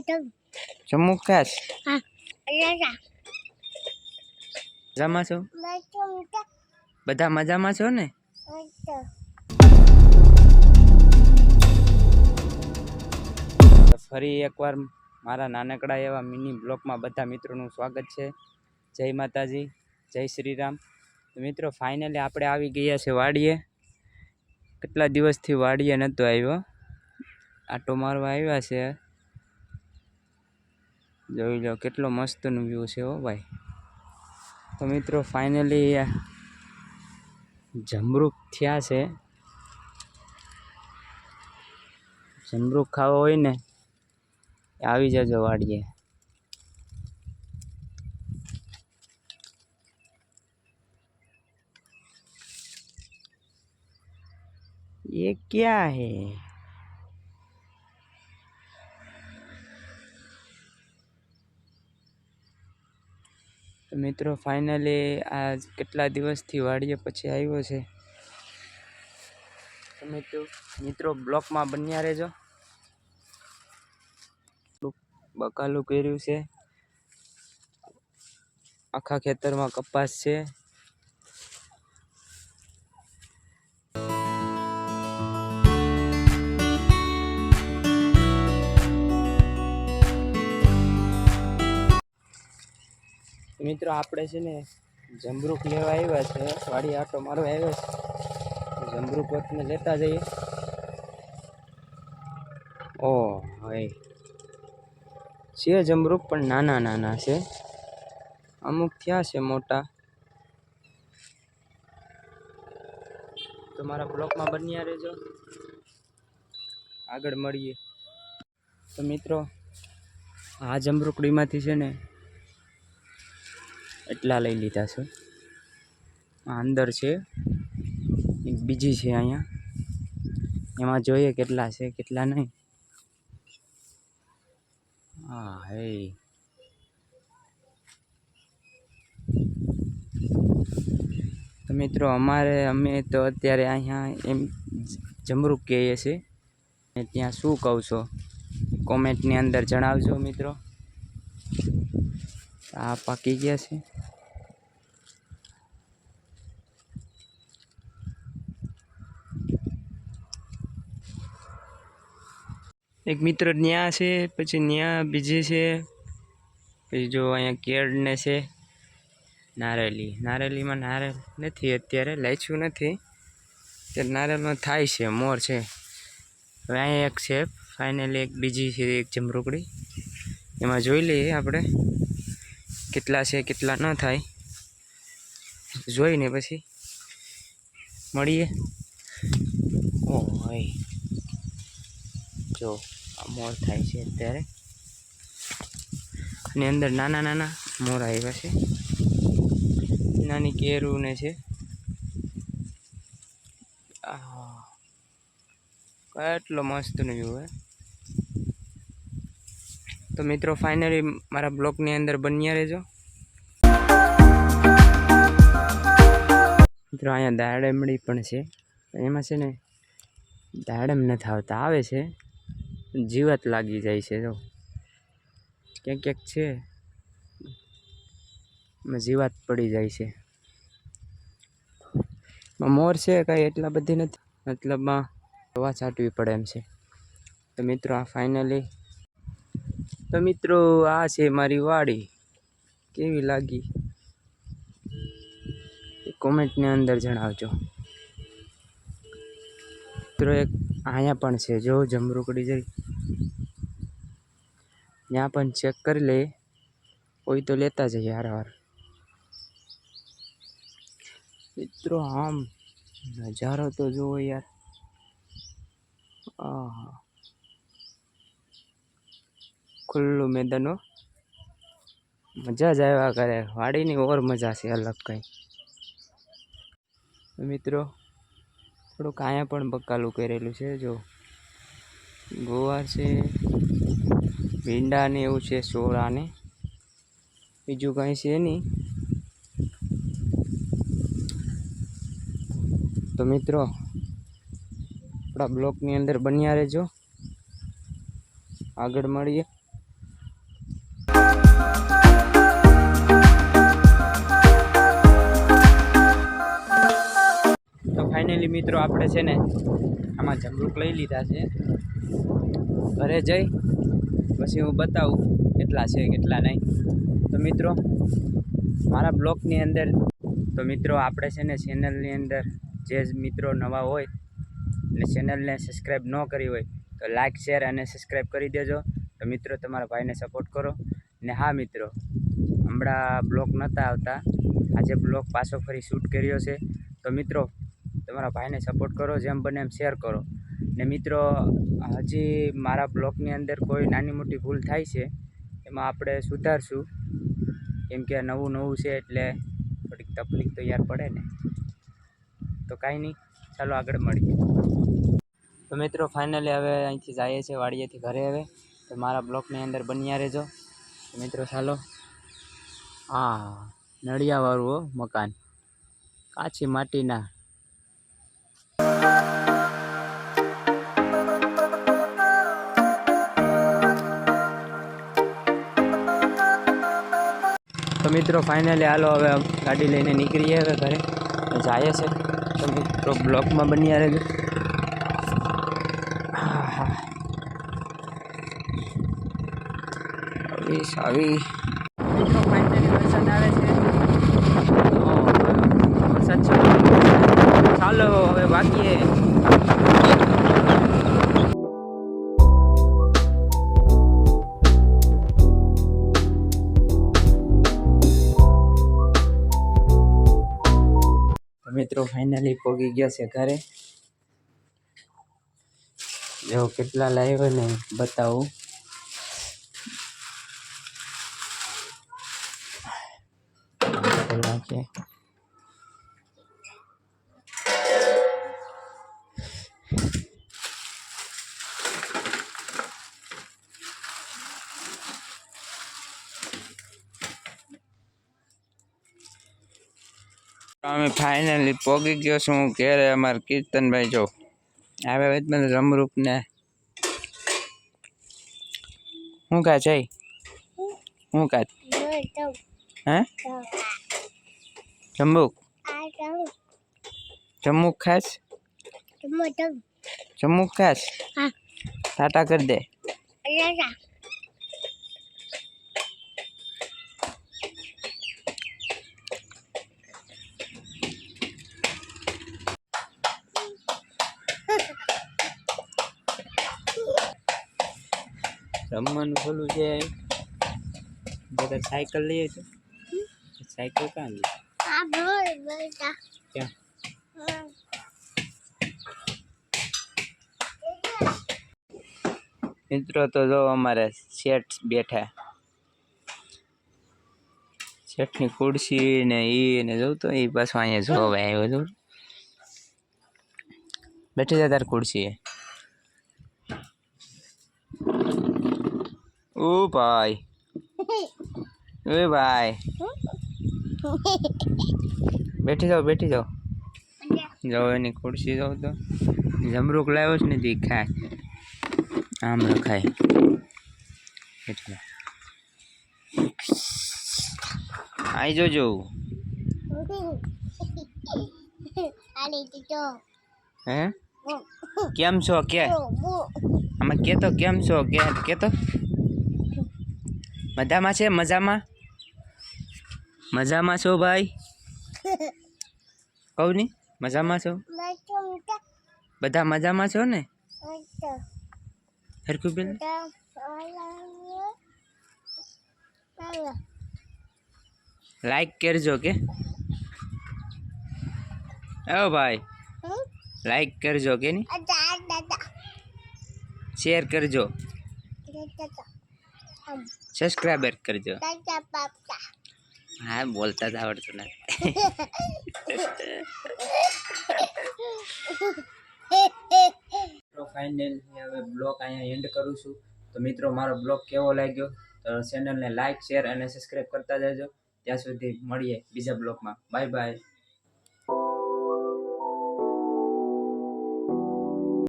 જમ્મુ કાશ મજામાં છો? બધા મજામાં છો ને? ફરી એકવાર મારા નાનકડા એવા મિની બ્લોકમાં બધા મિત્રોનું સ્વાગત છે. જય માતાજી જય શ્રી રામ મિત્રો ફાઇનલી આપણે આવી ગયા છે વાડીએ. કેટલા દિવસથી વાડીએ નહોતો આવ્યો. આટો મારવા આવ્યા છે. જોઈ લો કેટલો મસ્તનો વ્યૂ છે હો ભાઈ તો મિત્રો ફાઇનલી જમરૂક થયા છે જમરૂક ખાવા હોય ને આવી જજો વાડીએ ये क्या है મિત્રો ફાઇનલી આ કેટલા દિવસથી વાડીએ પછી આવ્યો છે? તો મિત્રો, બ્લોકમાં બન્યા રહેજો. બકાલું કર્યું છે. આખા ખેતરમાં કપાસ છે. મિત્રો, આપણે છે ને જમરૂક લેવા આવ્યા છે. વાડી આટો મારવા આવ્યા છે. જમરૂક વખતને લેતા જઈએ. ઓ ભાઈ છે જમરૂક, પણ નાના નાના છે. અમુક થયા છે મોટા. તો મારા બ્લોકમાં બન્યા રહેજો. આગળ મળીએ. તો મિત્રો, આ જમરૂકડીમાંથી છે ને એટલા લઈ લીધા છે. આ અંદર છે, એક બીજી છે અહીંયા. એમાં જોઈએ કેટલા છે, કેટલા નહીં. હા હે. તો મિત્રો, અમારે, અમે તો અત્યારે અહીંયા એમ જમરૂક કહીએ છીએ. અને ત્યાં શું કહું છો? કોમેન્ટની અંદર જણાવજો મિત્રો. આ પાકી ગયા છે. એક મિત્ર ન્યા છે, પછી ન્યા બીજી છે, પછી જો અહીંયા કેળને છે, નારેલી. નારેલીમાં નારેલ નથી, અત્યારે લાચ્યું નથી. અત્યારે નારેલમાં થાય છે, મોર છે. હવે અહીંયા એક છે ફાઇનલી એક, બીજી છે, એક જમરૂકડી. એમાં જોઈ લઈએ આપણે કેટલા છે, કેટલા ન થાય. જોઈને પછી મળીએ. ઓ ભાઈ જો મોર થાય છે અત્યારે. અને અંદર નાના નાના મોર આવ્યા છે. નાની કેરું ને છે. કેટલો મસ્ત વ્યૂ હે. તો મિત્રો ફાઇનલી મારા બ્લોગની અંદર બન્યા રહેજો. મિત્રો અહીંયા દાડમડી પણ છે. એમાં છે ને દાડમ નથી આવતા, આવે છે. જીવાત લાગી જાય છે, જો. ક્યાંક ક્યાંક છે જીવાત પડી જાય છે. મોર છે કાંઈ એટલા બધી નથી મતલબમાં દવા છાંટવી પડે એમ છે. તો મિત્રો આ ફાઇનલી તો મિત્રો આ છે મારી વાડી. કેવી લાગી? કોમેન્ટની અંદર જણાવજો. મિત્રો એક અહીંયા પણ છે. જો જમરૂકડી જઈ. ત્યાં પણ ચેક કરી લઈએ કોઈ તો લેતા જઈએ હારવાર. મિત્રો, આમ નજારો તો જુઓ યાર. આહા. ખુલ્લું મેદાનો મજા જ આવ્યા કરે. વાડીની ઓર મજા છે અલગ કંઈ. મિત્રો થોડુંક અહીંયા પણ બકાલું કરેલું છે, જો. ગોવાર છે ભીંડા ને એવું છે સોળા ને બીજું કાંઈ છે નહીં. તો મિત્રો, આપણા બ્લોકની અંદર બન્યા રહેજો. આગળ મળીએ. ફાઇનલી મિત્રો આપણે છે ને આમાં જમરૂક લઈ લીધા છે. ઘરે જઈ, પછી હું બતાવું કેટલા છે, કેટલા નહીં. તો મિત્રો, મારા બ્લોગની અંદર, તો મિત્રો આપણે છે ને ચેનલની અંદર જે મિત્રો નવા હોય અને ચેનલને સબસ્ક્રાઈબ ન કરી હોય, તો લાઇક શેર અને સબસ્ક્રાઈબ કરી દેજો. તો મિત્રો, તમારા ભાઈને સપોર્ટ કરો. ને હા મિત્રો, હમણાં બ્લોગ નહોતા આવતા. આજે બ્લોગ પાછો ફરી શૂટ કર્યો છે. તો મિત્રો તમારા ભાઈને સપોર્ટ કરો, જેમ બને એમ શેર કરો. ને મિત્રો, હજી મારા બ્લોગની અંદર કોઈ નાની મોટી ભૂલ થાય છે, એમાં આપણે સુધારશું. કેમ કે નવું નવું છે એટલે થોડીક તકલીફ તો યાર પડે ને. તો કાંઈ નહીં, ચાલો આગળ મળીએ. તો મિત્રો ફાઇનલી હવે અહીંથી જઈએ છીએ વાડીએથી ઘરે હવે. તો મારા બ્લોકની અંદર બન્યા રહેજો. મિત્રો, ચાલો. હા, નળિયાવાળું મકાન. કાચી માટીના. મિત્રો ફાઇનલી હાલો હવે ગાડી લઈને નીકળીએ હવે ઘરે. જાય છે. તો મિત્રો, બ્લોકમાં બન્યા રહેજો. આવી આવી. મિત્રો ફાઇનલી વરસાદ આવે છે. મિત્રો ફાઇનલી પહોંચી ગયા છે ઘરે. જો કેટલા લાવ્યો ને બતાવું. નાખીએ અમે ફાઇનલી પોગી ગયો છું. ઘેરે અમારા કીર્તનભાઈ જો આવે હવે મને રમરૂપ ને હું કા જઈ? હું કા? હે? જમ્મુક જમ્મુક ખાસ? જમ્મુ જમ્મુક ખાસ ટાટા કરી દે. રમવાનું ખોલું છે બધા સાયકલ લઈએ તો સાયકલ કાં લઈએ? ક્યાં? મિત્રો તો જો અમારે શેઠ બેઠા. શેઠની ખુરશી ને ઈ ને જોઉં તો એ પાછું અહીંયા જોવા આવ્યો જો બેઠી જા તાર ખુરશી ઓ ભાઈ ઓય ભાઈ બેઠી જાઓ બેઠી જાઓ. જાઓ એની ખુરશી જાઓ તો. જમરૂક લાવ્યો છે ને તે આમ રખાય. એટલે. આઈ જોજો. હે? કેમ છો? કે? આમાં કેતો કેમ છો? કે કે તો મજામાં છે? મજામાં? મજામાં છો ભાઈ? કહું ની મજામાં છો? બધા મજામાં છો ને? હરકું બેન લાઈક કરજો કે. ઓ ભાઈ. લાઈક કરજો કે ની શેર કરજો. સબસ્ક્રાઈબર કરજો. હા બોલતા જ આવડતું નથી. તો ફાઇનલ હવે બ્લોગ અહીંયા એન્ડ કરું છું. તો મિત્રો મારો બ્લોગ કેવો લાગ્યો? તો ચેનલને લાઈક શેર અને સબસ્ક્રાઈબ કરતા જજો. ત્યાં સુધી મળીએ બીજા બ્લોગમાં બાય બાય